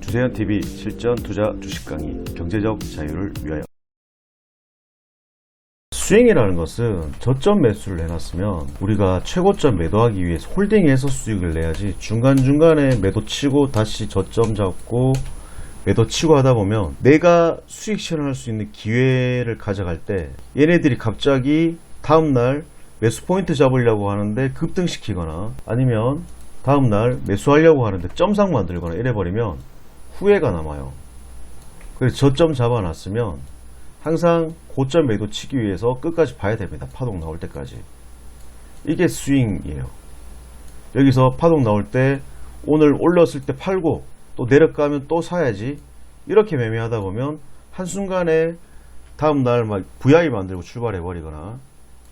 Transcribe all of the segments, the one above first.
주세현 TV 실전 투자 주식 강의 경제적 자유를 위하여. 스윙이라는 것은 저점 매수를 해놨으면 우리가 최고점 매도하기 위해서 홀딩해서 수익을 내야지 중간중간에 매도 치고 다시 저점 잡고 매도 치고 하다 보면 내가 수익 실현할 수 있는 기회를 가져갈 때 얘네들이 갑자기 다음날 매수 포인트 잡으려고 하는데 급등시키거나 아니면 다음날 매수하려고 하는데 점상 만들거나 이래버리면 후회가 남아요. 그래서 저점 잡아놨으면 항상 고점 매도 치기 위해서 끝까지 봐야 됩니다. 파동 나올 때까지. 이게 스윙이에요. 여기서 파동 나올 때 오늘 올렸을 때 팔고 또 내려가면 또 사야지. 이렇게 매매하다 보면 한순간에 다음날 막 VI 만들고 출발해 버리거나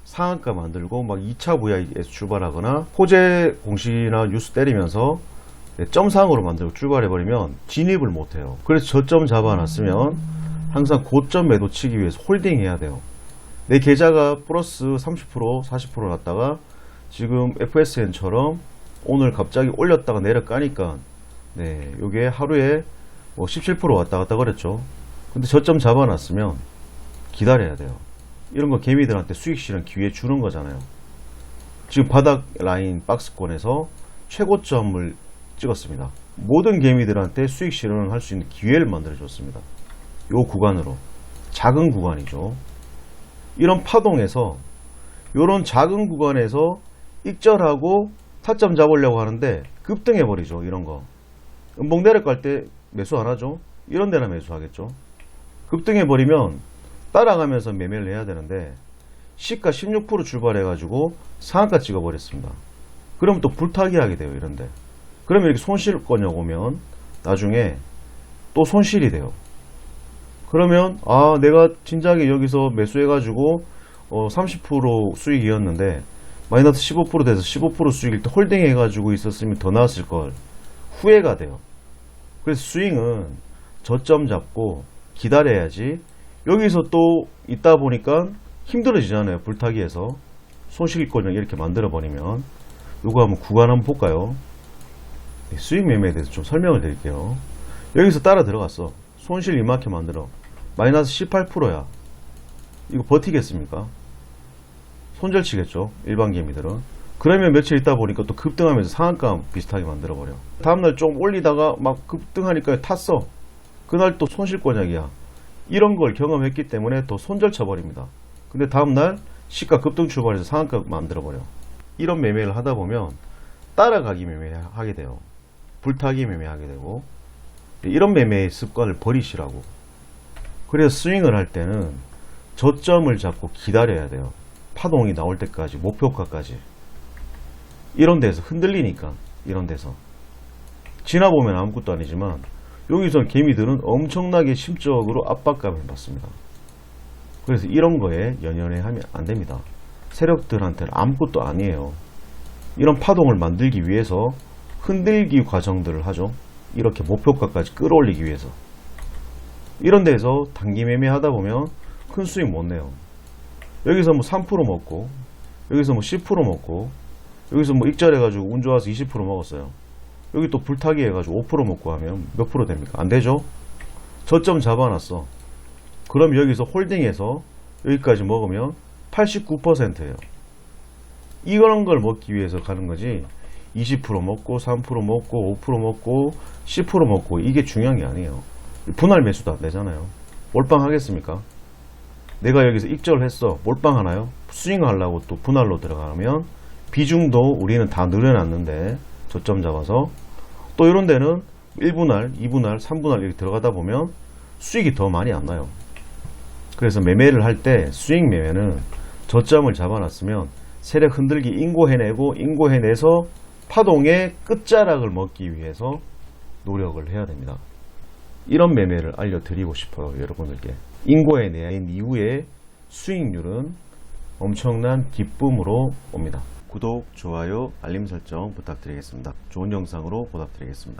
상한가 만들고 막 2차 VI에서 출발하거나 호재 공시나 뉴스 때리면서 네, 점상으로 만들고 출발해 버리면 진입을 못 해요. 그래서 저점 잡아놨으면 항상 고점 매도 치기 위해서 홀딩 해야 돼요. 내 계좌가 플러스 30% 40% 났다가 지금 FSN처럼 오늘 갑자기 올렸다가 내려가니까 네, 요게 하루에 뭐 17% 왔다 갔다 그랬죠. 근데 저점 잡아놨으면 기다려야 돼요. 이런 거 개미들한테 수익 실현 기회 주는 거잖아요. 지금 바닥 라인 박스권에서 최고점을 찍었습니다. 모든 개미들한테 수익 실현을 할 수 있는 기회를 만들어 줬습니다. 요 구간으로 작은 구간이죠. 이런 파동에서 이런 작은 구간에서 익절하고 타점 잡으려고 하는데 급등해 버리죠. 이런 거. 음봉 내려갈 때 매수 안 하죠. 이런 데나 매수하겠죠. 급등해 버리면 따라가면서 매매를 해야 되는데 시가 16% 출발해 가지고 상한가 찍어 버렸습니다. 그러면 또 불타기 하게 돼요. 이런데. 그러면 이렇게 손실권역 오면 나중에 또 손실이 돼요. 그러면 아 내가 진작에 여기서 매수해가지고 어, 30% 수익이었는데 마이너스 15% 돼서 15% 수익일 때 홀딩 해가지고 있었으면 더 나았을 걸 후회가 돼요. 그래서 스윙은 저점 잡고 기다려야지 여기서 또 있다 보니까 힘들어지잖아요. 불타기에서 손실권을 이렇게 만들어 버리면 요거 한번 구간 한번 볼까요? 네, 수익 매매에 대해서 좀 설명을 드릴게요. 여기서 따라 들어갔어. 손실 이만큼 만들어. 마이너스 18%야. 이거 버티겠습니까? 손절치겠죠. 일반 개미들은. 그러면 며칠 있다 보니까 또 급등하면서 상한가 비슷하게 만들어버려. 다음날 좀 올리다가 막 급등하니까 탔어. 그날 또 손실권약이야. 이런 걸 경험했기 때문에 더 손절 쳐버립니다. 근데 다음날 시가 급등 출발해서 상한가 만들어버려. 이런 매매를 하다 보면 따라가기 매매하게 돼요. 불타기 매매하게 되고 이런 매매의 습관을 버리시라고. 그래서 스윙을 할 때는 저점을 잡고 기다려야 돼요. 파동이 나올 때까지 목표가까지. 이런 데서 흔들리니까 이런 데서 지나보면 아무것도 아니지만 여기서 개미들은 엄청나게 심적으로 압박감을 받습니다. 그래서 이런 거에 연연해 하면 안 됩니다. 세력들한테는 아무것도 아니에요. 이런 파동을 만들기 위해서 흔들기 과정들을 하죠. 이렇게 목표가까지 끌어올리기 위해서. 이런 데서 단기 매매 하다 보면 큰 수익 못 내요. 여기서 뭐 3% 먹고, 여기서 뭐 10% 먹고, 여기서 뭐 익절해가지고 운 좋아서 20% 먹었어요. 여기 또 불타기 해가지고 5% 먹고 하면 몇 프로 됩니까? 안 되죠? 저점 잡아놨어. 그럼 여기서 홀딩해서 여기까지 먹으면 89%예요. 이런 걸 먹기 위해서 가는 거지. 20% 먹고 3% 먹고 5% 먹고 10% 먹고 이게 중요한 게 아니에요. 분할 매수도 안 되잖아요. 몰빵 하겠습니까? 내가 여기서 익절을 했어. 몰빵 하나요? 스윙 하려고 또 분할로 들어가면 비중도 우리는 다 늘려놨는데 저점 잡아서 또 이런 데는 1분할, 2분할, 3분할 이렇게 들어가다 보면 수익이 더 많이 안 나요. 그래서 매매를 할때 스윙 매매는 저점을 잡아놨으면 세력 흔들기 인고해내고 인고해내서 파동의 끝자락을 먹기 위해서 노력을 해야 됩니다. 이런 매매를 알려드리고 싶어요. 여러분들께. 인고해낸 이후에 수익률은 엄청난 기쁨으로 옵니다. 구독, 좋아요, 알림 설정 부탁드리겠습니다. 좋은 영상으로 보답드리겠습니다.